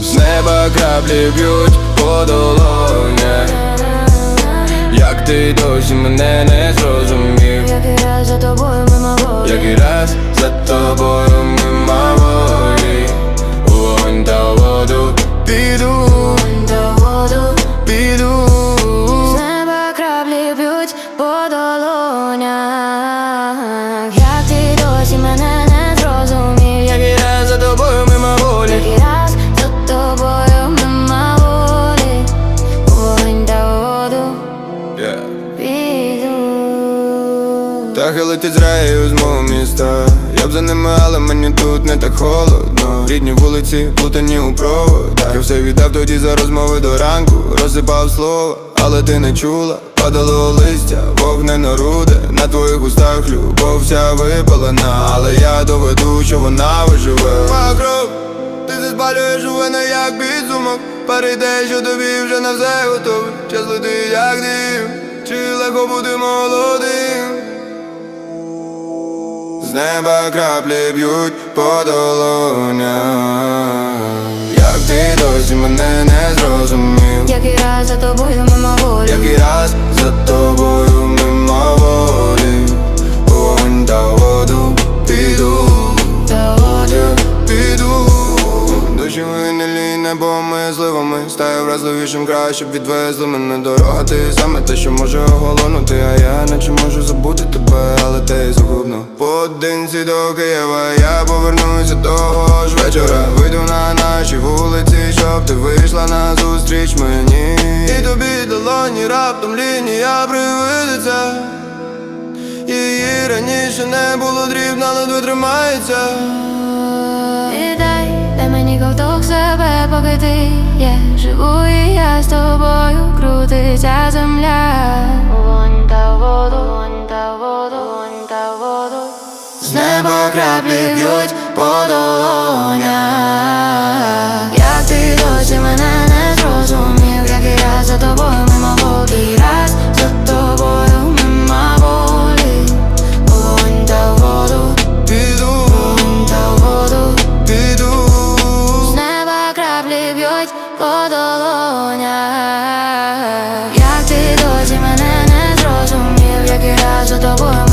З неба краплі б'ють по долонях. Як ти досі мене не зрозумів, як і раз за тобою мимо волі як і раз за тобою мимо волі Вогонь та воду піду, Вогонь та піду. З неба краплі б'ють по долонях. Птахи летять з мого міста. Я б за ними, але мені тут не так холодно. Рідні вулиці, плутані у проводах. Я все віддав тоді за розмови до ранку. Розсипав слова, але ти не чула. Падало листя, вогнено руде На твоїх устах любов вся випалена. Але я доведу, що вона виживе. Моя кров, ти заспалюєш у мене як підсумок. Перейде, що тобі вже на все готовий Час летить як дим. Чи легко бути молодим з неба краплі б'ють по долонях Як ти досі мене не зрозумів? Який раз за тобою мимо волі. Який раз за тобою мимо волі. Вогонь та воду піду, До воду. Піду. Душі винелі небо мисливами Стаю вразливішим краще б відвезли мене дорога Ти саме те, що може оголонути А я наче можу забути тебе, але ти Поодинці до Києва я повернуся того ж вечора. Вийду на наші вулиці, щоб ти вийшла на зустріч мені. І тобі долоні раптом лінія привидиться. Її раніше не було дрібна, ледве тримається. І дай, дай мені ковток себе, поки ти є Живу і я з тобою крутиться земля. Вогонь та воду, краплі б'ють по долонях. Як ти досі мене не зрозумів Який раз за тобою мимо волі Раз за тобою мимо волі Вогонь та воду, Піду, вогонь та воду. Піду. З неба краплі б'ють по долонях. Як ти досі мене не зрозумів Який раз за тобою